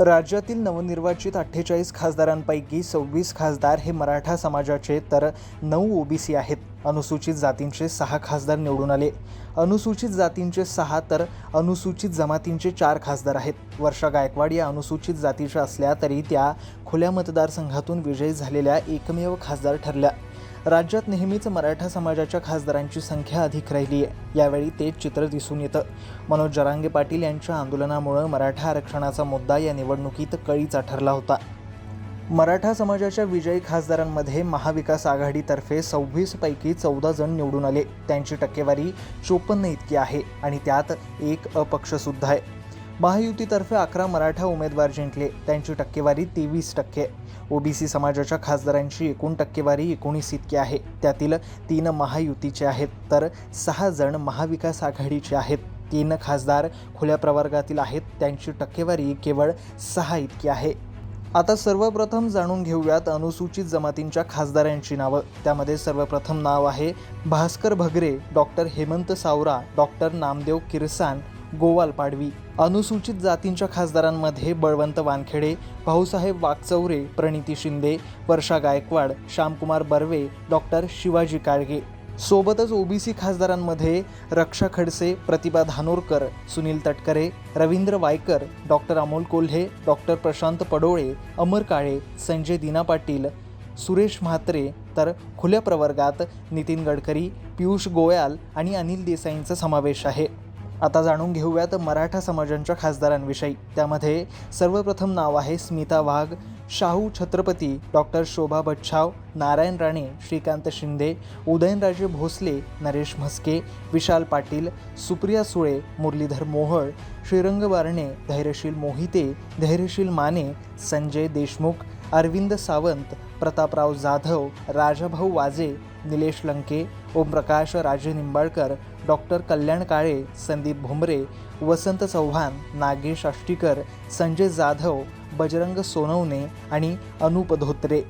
राज्यातील नवनिर्वाचित अठ्ठेचाळीस खासदारांपैकी सव्वीस खासदार हे मराठा समाजाचे तर नऊ ओबीसी आहेत. अनुसूचित जातींचे सहा खासदार निवडून आले. अनुसूचित जातींचे सहा तर अनुसूचित जमातींचे चार खासदार आहेत. वर्षा गायकवाड या अनुसूचित जातीच्या असल्या तरी त्या खुल्या मतदारसंघातून विजयी झालेल्या एकमेव खासदार ठरल्या. राज्यात नेहमीच मराठा समाजाच्या खासदारांची संख्या अधिक राहिली आहे. यावेळी तेच चित्र दिसून येतं. मनोज जरांगे पाटील यांच्या आंदोलनामुळं मराठा आरक्षणाचा मुद्दा या निवडणुकीत कळीचा ठरला होता. मराठा समाजाच्या विजयी खासदारांमध्ये महाविकास आघाडीतर्फे सव्वीसपैकी चौदा जण निवडून आले. त्यांची टक्केवारी चोपन्न इतकी आहे आणि त्यात एक अपक्षसुद्धा आहे. महायुतीतर्फे अकरा मराठा उमेदवार जिंकले. त्यांची टक्केवारी तेवीस टक्के. ओबीसी समाजाच्या खासदारांची एकूण टक्केवारी एकोणीस इतकी आहे. त्यातील तीन महायुतीचे आहेत तर सहा जण महाविकास आघाडीचे आहेत. तीन खासदार खुल्या प्रवर्गातील आहेत त्यांची टक्केवारी केवळ सहा इतकी आहे. आता सर्वप्रथम जाणून घेऊयात अनुसूचित जमातींच्या खासदारांची नावं. त्यामध्ये सर्वप्रथम नाव आहे भास्कर भगरे डॉक्टर हेमंत सावरा डॉक्टर नामदेव किरसान गोवाल पाडवी अनुसूचित जातींच्या खासदारांमध्ये बळवंत वानखेडे भाऊसाहेब वाकचौरे प्रणिती शिंदे वर्षा गायकवाड श्यामकुमार बर्वे डॉक्टर शिवाजी काळगे. सोबतच ओबीसी खासदारांमध्ये रक्षा खडसे प्रतिभा धानोरकर सुनील तटकरे रवींद्र वायकर डॉक्टर अमोल कोल्हे डॉक्टर प्रशांत पडोळे अमर काळे संजय दिना पाटील सुरेश म्हात्रे तर खुल्या प्रवर्गात नितीन गडकरी पियुष गोयाल आणि अनिल देसाईंचा समावेश आहे. आता जाणून घेऊयात मराठा समाजांच्या खासदारांविषयी. त्यामध्ये सर्वप्रथम नाव आहे स्मिता वाघ शाहू छत्रपती डॉक्टर शोभा बच्छाव नारायण राणे श्रीकांत शिंदे उदयनराजे भोसले नरेश म्हस्के विशाल पाटील सुप्रिया सुळे मुरलीधर मोहळ श्रीरंग बारणे धैर्यशील मोहिते धैर्यशील माने संजय देशमुख अरविंद सावंत प्रतापराव जाधव राजाभाऊ वाजे निलेश लंके ओमप्रकाश राजे निंबाळकर डॉक्टर कल्याण काळे संदीप भुमरे वसंत चव्हाण नागेश आष्टीकर संजय जाधव बजरंग सोनवणे आणि अनुप धोत्रे.